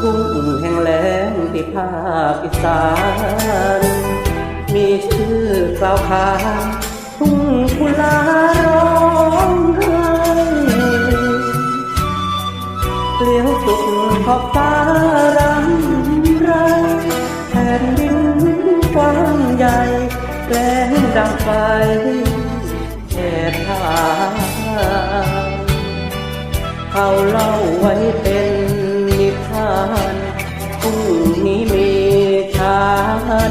ทุ่งแห่งแล้งที่ภาคอีสานมีชื่อกล่าวขานทุ่งกุลาร้องไห้เลี้ยวสุดขอบฟ้ารำไรแผ่นดินกว้างใหญ่แกล้งดังไฟแผ่ทางเขาเล่าไว้เป็นานพรุ่งนี้มีช้า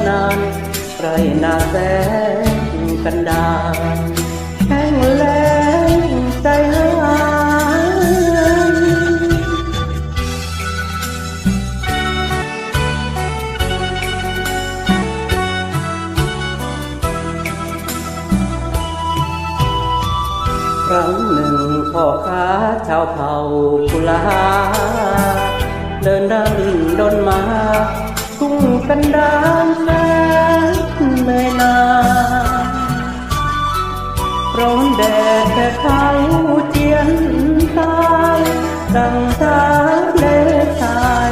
นานไรนาแสนกันดารแห้งแล้งใจหายครั้งหนึ่งพ่อค้าชาวเผ่ากุลา เดินดันดนมาทุ่งกันดานแสนเมอยนาร้อนแดดแต่เขาเจียนตายดังสาเลชาย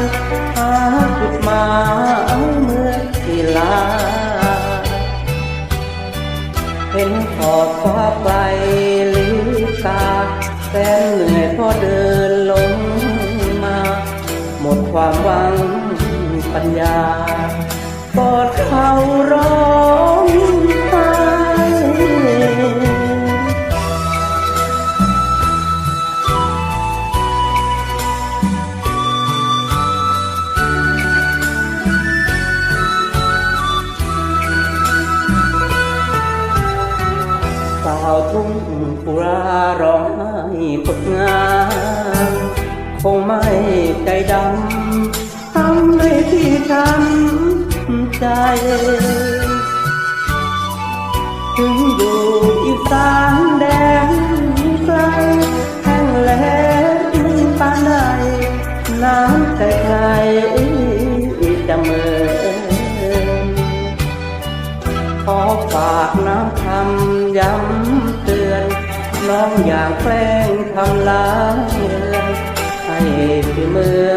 หาจุดมายเมื่อที่ลา เห็นขอบฟ้าไกลลิกาแสนเหนื่อยเพอเดิน ความหวังปัญญากอดเขาร้องไห้สาวทุ่งกุราร้องไห้กดงามค งไม่ใจดำทำให้พี่ช้ำใจ ถึงอยู่อีสานแดนไกลแห้งแล้งปานใดน้ำใจใครจะเมินขอฝากน้ำคำย้ำเตือน น้องอย่างแกล้งทำลาย เรือนให้ที่เมือง